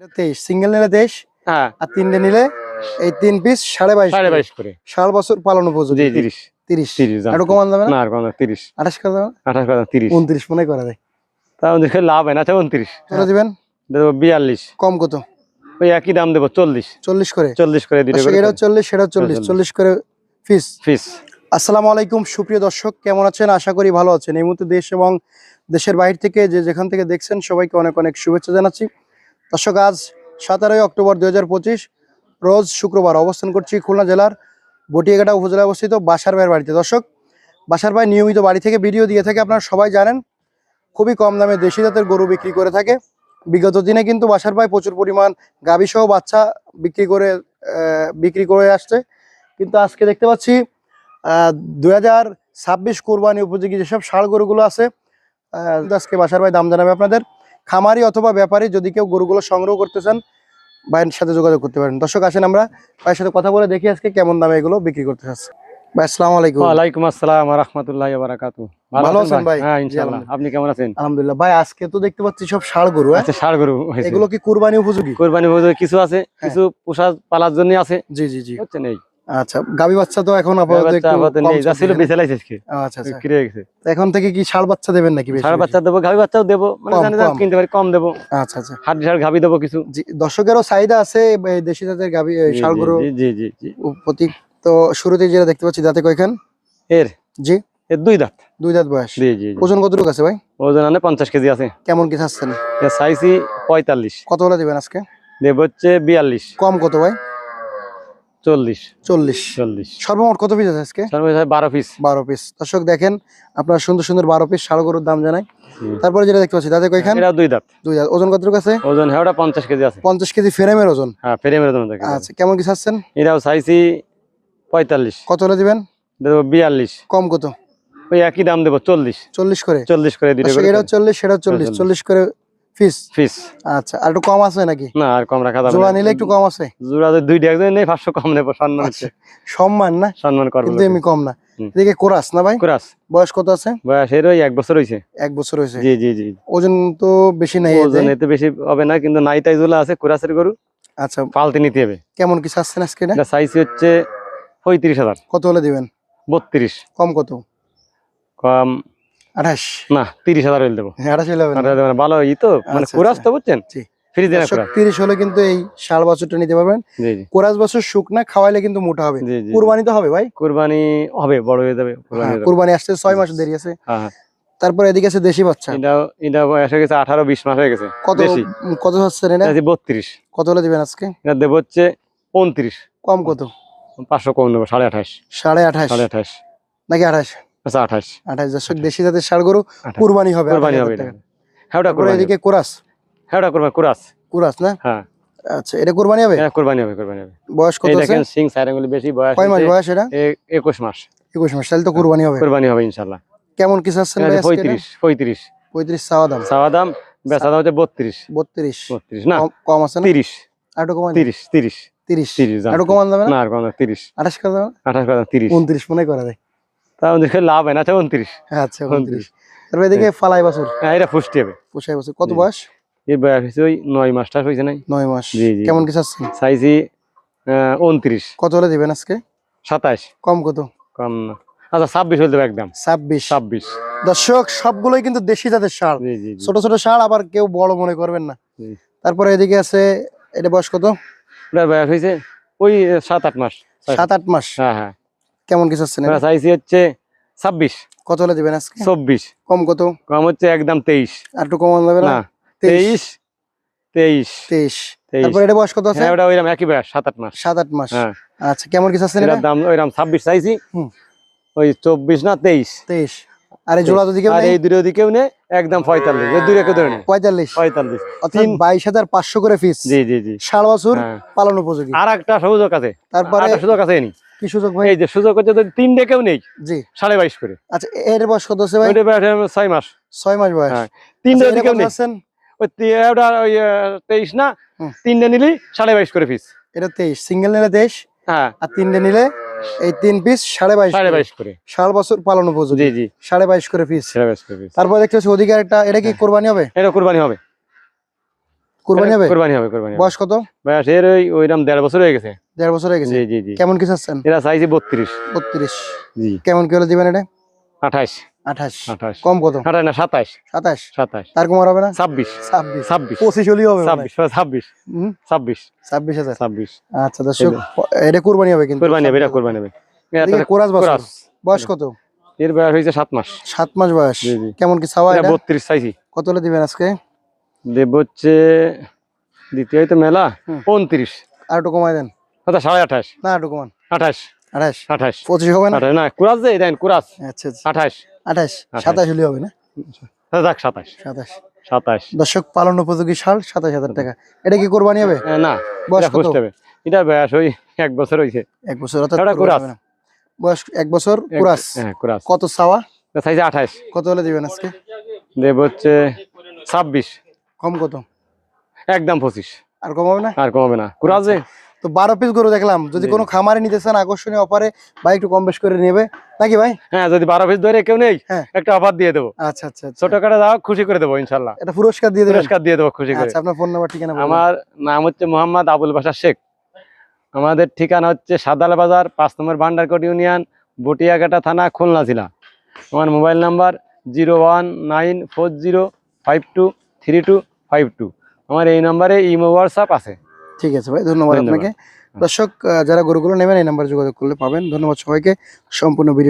এটা তেইশ। সিঙ্গেল নিলে তেইশ হ্যাঁ। আর তিনটে নিলে এই তিন পিস সাড়ে বাইশ সাড়ে করে। বাইশ করে। ষাট বছর পালন উপযোগী। তিরিশ। তিরিশ। তিরিশ দাম। কমান যাবে না? আর কম না, তিরিশ। আঠাশ করে যাবে আঠাশ করে তিরিশ। উনত্রিশ মনে করা যায় তা আমাদের লাভ হয় না আচ্ছা উনত্রিশ। দিবেন? দেবো বিয়াল্লিশ। কম কত? ওই একই দাম দেবো চল্লিশ। চল্লিশ করে। চল্লিশ করে দুটো দর্শক, এটাও চল্লিশ সেটাও চল্লিশ। চল্লিশ করে ফিস। ফিস। আসসালামু আলাইকুম সুপ্রিয় দর্শক কেমন আছেন? আশা করি ভালো আছেন। এই মুহূর্তে দেশ এবং দেশের বাইরে থেকে যে যেখান থেকে দেখছেন সবাইকে অনেক অনেক শুভেচ্ছা জানাচ্ছি। দর্শক, আজ সতেরোই অক্টোবর দু হাজার পঁচিশ, রোজ শুক্রবার অবস্থান করছি খুলনা জেলার বটিয়াঘাটা উপজেলায় অবস্থিত বাসার ভাইয়ের বাড়িতে। দর্শক, বাসার ভাই নিয়মিত বাড়ি থেকে ভিডিও দিয়ে থাকে, আপনারা সবাই জানেন, খুবই কম দামে দেশি জাতের গরু বিক্রি করে থাকে। বিগত দিনে কিন্তু বাসার ভাই প্রচুর পরিমাণ গাভী সহ বাচ্চা বিক্রি করে বিক্রি করে আসছে। কিন্তু আজকে দেখতে পাচ্ছি দুই হাজার ছাব্বিশ কোরবানি উপযোগী যেসব ষাড় গরুগুলো আছে আজকে বাসার ভাই দাম জানাবে আপনাদের। খামারি অথবা ব্যাপারী যদি কেউ গরুগুলো সংগ্রহ করতে চান ভাইয়ের সাথে যোগাযোগ করতে পারেন। দর্শক আসেন আমরা ভাইয়ের সাথে কথা বলে দেখি আজকে কেমন দামে এগুলো বিক্রি করতে চাচ্ছে? হ্যাঁ জি, ইনশাআল্লাহ আপনি কেমন আছেন? আলহামদুলিল্লাহ। ভাই আজকে তো দেখতে পাচ্ছি সব ষাড় গরু হ্যাঁ? ষাড় গরু এগুলো কি কুরবানি উপযোগী? কোরবানি বোধ কিছু আছে কিছু পোষা পালার জন্য আছে। জি জি জি। হচ্ছে নেই। আচ্ছা গাবি বাচ্চা তো এখন আপাতত একটু নেই যা ছিল বেঁচে লাইছে আজকে। আচ্ছা আচ্ছা। বিক্রি গেছে? এখন থেকে কি ষাড় বাচ্চা দেবেন নাকি বেশি ষাড় বাচ্চা দেবো গাভী বাচ্চাও দেবো মানে কম, জানি না কিনতে পারি কম দেবো। আচ্ছা আচ্ছা। হাট ষাড় গাভী দেবো কিছু। দর্শকেরও চাহিদা আছে দেশি জাতের গাবি জি, ষাড় গরু জি জি জি জি। প্রতীক তো শুরুতেই যেটা দেখতে পাচ্ছি দাঁতে কয়খান? এর? জি। এর দুই দাঁত। দুই দাঁত বয়স। জি জি জি। ওজন কতটুকু আছে ভাই? ওজন আনে পঞ্চাশ কেজি আছে। কেমন কি চাচ্ছেন? সাইজই পঁয়তাল্লিশ। কত হলে দিবেন আজকে? দেব হচ্ছে বিয়াল্লিশ। কম কত ভাই? চল্লিশ। চল্লিশ। চল্লিশ। সর্বমোট কত পিস আছে আজকে? সর্বোচ্চ বারো পিস বারো পিস দর্শক দেখেন আপনার সুন্দর সুন্দর বারো পিস ষাড় গরুর দাম জানাই। তারপরে যেটা দেখতে পাচ্ছি দাঁতে কয়খান? এটাও দুই দাঁত। দুই দাঁত। ওজন কতটুকু আছে? ওজন হ্যাঁ ওটা পঞ্চাশ কেজি আছে। পঞ্চাশ কেজি ফ্রেমের ওজন? হ্যাঁ ফেরে মেরে দেবেন আচ্ছা কেমন কি চাচ্ছেন এটাও সাইজই পঁয়তাল্লিশ। কত হলে দিবেন? বিয়াল্লিশ। কম কত? ওই একই দাম দেবো চল্লিশ। চল্লিশ করে। চল্লিশ করে। চল্লিশ সেটাও চল্লিশ। চল্লিশ। চল্লিশ করে পিস আচ্ছা আর একটু কম আছে নাকি? না আর কম রাখা যাবে জোড়া নিলে একটু কম আছে? জোড়া যদি দুইটা একজন নেই পাঁচশো কম নেব সম্মান আচ্ছা সম্মান না? সম্মান করব কিন্তু কম না। এদিকে কোরাস না ভাই? কুরাস। বয়স কত আছে? বয়স এর ওই বছর এক বছর হয়েছে জি জি জি। ওজন তো বেশি নাই ওজন এতে বেশি হবে না কিন্তু নাইটাই জোলা আছে কুরাসের গরু। আচ্ছা। পালতে নিতে হবে। কেমন কি চাচ্ছেন আজকে সাইজ হচ্ছে পঁয়ত্রিশ হাজার। কত হলে দিবেন? বত্রিশ। কম কত? কম আঠাশ। না তিরিশ হাজার হইলে দেবো। হ্যাঁ, আঠাশ হলে হবে না। আর মানে ভালো ই তো মানে আচ্ছা, কুরাস আচ্ছা। তো বুঝছেন? জি। ফ্রি দেন দর্শক, কুরাস তিরিশ হলে কিন্তু এই ষাট বছরটা নিতে পারবেন। জি জি। কোরাস বছর শুকনা খাওয়াইলে কিন্তু মোটা হবে। কুরবানি তো হবে ভাই। কুরবানি হবে বড় হয়ে যাবে কুরবানি হ্যাঁ, আসতে ছয় মাস দেরি আছে। হ্যাঁ হ্যাঁ। তারপরে এদিকে আছে দেশি বাচ্চা। এটা বয়স হয়ে গেছে আঠারো বিশ মাস হয়ে গেছে কত কত হচ্ছে এটা বত্রিশ। কত হলে দিবেন আজকে? এটা দেবো হচ্ছে উনত্রিশ। কম কত? পাঁচশো কম নেব সাড়ে আঠাশ। সাড়ে আঠাশ। সাড়ে আঠাশ। নাকি আঠাশ? আচ্ছা আঠাশ। আঠাশ দর্শক দেশি জাতের ষাড় গরু কুরবানি হবে কুরবানি হবে হ্যাঁ ওটা কুরবানি এদিকে কোরাস। হ্যাঁ ওটা কুরবানি কুরাস। কুরাস না? হ্যাঁ। আচ্ছা এটা কুরবানি হবে? হ্যাঁ কুরবানি হবে কুরবানি হবে। বয়স কত আছে? দেখেন সিং সাইরাঙ্গুলি বেশি বয়স কয় মাস বয়স এটা? এ- একুশ মাস। একুশ মাস তাহলে তো কুরবানি হবে। কুরবানি হবে ইনশাল্লাহ। কেমন কি চাচ্ছেন ভাই হচ্ছে আজকে এটা? পঁয়ত্রিশ পঁয়ত্রিশ। পঁয়ত্রিশ চাওয়া দাম। চাওয়া দাম বেচা দাম হচ্ছে বত্রিশ। বত্রিশ। বত্রিশ না। কম- আছে না? তিরিশ। আর একটু কমান তিরিশ তিরিশ। তিরিশ। তিরিশ দাম। আর কমান যাবে না? আর কম না, তিরিশ। আঠাশ করে যাবে আঠাশ করে দাম, তিরিশ। উনত্রিশ মনে করা যায় তা লাভ হয় না আচ্ছা উনত্রিশ। আচ্ছা উনত্রিশ। তারপরে এদিকে ফালাই বছর? হ্যাঁ এটা ফুষ্টি হবে পোষাই বছর। কত বয়স? বয়স হয়েছে ওই নয় মাসটা হয়েছে নাই? নয় মাস। জি, জি। কেমন কি চাচ্ছেন? সাইজি উনত্রিশ। কত হলে দিবেন আজকে? সাতাশ। কম কত? কম না। আচ্ছা ছাব্বিশ হয়ে দেবো একদম। ছাব্বিশ। ছাব্বিশ। দর্শক সবগুলোই কিন্তু দেশি জাতের সার। ছোট ছোট সার আবার কেউ বড় মনে করবেন না। তারপরে এদিকে আছে এটা বয়স কত? বয়স হয়েছে ওই সাত আট মাস। সাত আট মাস। হ্যাঁ হ্যাঁ। কেমন কি চাচ্ছেন এটা? ওটা সাইজি হচ্ছে ছাব্বিশ। কত হলে দিবেন আজকে? চব্বিশ। কম কত? কম হচ্ছে একদম তেইশ। আর একটু কমান যাবে না? না তেইশ। তেইশ তেইশ। তেইশ। এটা বয়স কত আছে? হ্যাঁ ওটা ওইরকম একই বয়স সাত আট মাস। সাত আট মাস। হ্যাঁ। আচ্ছা কেমন কি চাচ্ছেন এটা? এটার দাম ওইরকম ছাব্বিশ চাইছি হুম। ওই চব্বিশ না তেইশ। তেইশ। আর এই জোড়া যদি কেউ এই দূরে দিকেও নে একদম পঁয়তাল্লিশ। এই দূরে কেউ ধরে নে পঁয়তাল্লিশ। পঁয়তাল্লিশ। অর্থাৎ বাইশ হাজার পাঁচশো করে ফিস জি জি জি। ষাট বছর হ্যাঁ। পালন উপযোগী। আর একটা সুযোগ আছে। তারপরে সুযোগ আছে নি কি সুযোগ ভাই? এই যে সুযোগ হচ্ছে যদি তিনটে কেউ নেই জি। সাড়ে বাইশ করে। আচ্ছা এর বয়স কত ভাই? ছয় মাস। ছয় মাস বয়স। হ্যাঁ। আচ্ছা, কেউ নেই। ওই তি- ওটা ওই তেইশ না? তিনটে নিলি সাড়ে বাইশ করে পিস এটা তেইশ। সিঙ্গেল নিলে তেইশ। হ্যাঁ। আর তিনটে নিলে এই তিন পিস সাড়ে বাইশ সাড়ে বাইশ করে। ষাট বছর পালন উপযোগী। জি জি। সাড়ে বাইশ করে পিস সাড়ে বাইশ করে পিস তারপর দেখতে পাচ্ছি ওদিকে একটা এটা কি কোরবানি হবে? এটা কোরবানি হবে। কোরবানি হবে? কোরবানি হবে কোরবানি বয়স কত? বয়স এর ওই ওইরকম দেড় বছর হয়ে গেছে। দেড় বছর হয়ে গেছে? জি জি জি। কেমন কি চাচ্ছেন? এরা চাইছি বত্রিশ। বত্রিশ। জি। কেমন কি হলে দিবেন এটা? আঠাশ। আঠাশ। আঠাশ। কম কত? আঠাশ না সাতাশ। সাতাশ। সাতাশ। তার কমার হবে না? ছাব্বিশ। ছাব্বিশ। ছাব্বিশ। পঁচিশ হলেই হবে ছাব্বিশ ছাব্বিশ। ছাব্বিশ। ছাব্বিশ হাজার। ছাব্বিশ। আচ্ছা দর্শক এটা কোরবানি হবে কিন্তু। কোরবানি হবে এটা কোরবানি হবে। কোরাস বাছুর। বয়স কত? এর বয়স হয়েছে সাত মাস। সাত মাস বয়স। কেমন কি এটা এটা? বত্রিশ চাইছি কত হলে দিবেন আজকে? দেব হচ্ছে দ্বিতীয় মেলা। উনত্রিশ আর একটু কমাই দেন। আচ্ছা সাড়ে আঠাশ। না একটু কমান আঠাশ। আঠাশ। আঠাশ। পঁচিশ হবে না? না কুরাস যে দেন কুরাস। আচ্ছা আচ্ছা। আঠাশ। আঠাশ। সাতাশ হলে হবে না? আচ্ছা, যাক সাতাশ। সাতাশ। সাতাশ। দর্শক পালন উপযোগী সার সাতাশ হাজার টাকা। এটা কি কোরবানি হবে? না বয়স এটা কত? হবে। এটা বয়স ওই এক বছর হয়েছে এক বছর অর্থাৎ কুরাস। বয়স এক বছর কুরাস। হ্যাঁ কুরাস। কত এটা চাইছে আঠাশ। কত হলে দিবেন আজকে? দেব হচ্ছে ছাব্বিশ। কম কত? একদম পঁচিশ। আর কমাবে না? আর কমাবে না। কুরাস যে তো বারো পিস গরু দেখলাম। যদি কোনো খামারে নিতে চান আকর্ষণীয় অফারে ভাই একটু কম বেশ করে নেবে। নাকি ভাই? হ্যাঁ যদি বারো পিস ধরে কেউ নেই হ্যাঁ। একটা অফার দিয়ে দেবো। আচ্ছা আচ্ছা আচ্ছা। ছোট কাটা দাও খুশি করে দেবো ইনশাল্লাহ। এটা পুরস্কার দিয়ে পুরস্কার দিয়ে দেবো খুশি করে। আচ্ছা আপনার ফোন নাম্বার ঠিকানা আমার নাম হচ্ছে মোহাম্মদ আবুল বাসার শেখ। আমাদের ঠিকানা হচ্ছে সাদাল বাজার পাঁচ নম্বর ভান্ডারকোট ইউনিয়ন বটিয়াঘাটা থানা খুলনা জেলা। আমার mobile number zero one nine four zero five two three two five two. আমার এই নম্বরে ইমো হোয়াটসঅ্যাপ আছে। ঠিক আছে ভাই ধন্যবাদ। আপনাকে। দর্শক যারা গরুগুলো নেবেন এই নাম্বার যোগাযোগ করলে পাবেন। ধন্যবাদ সবাইকে। সম্পূর্ণ ভিডিও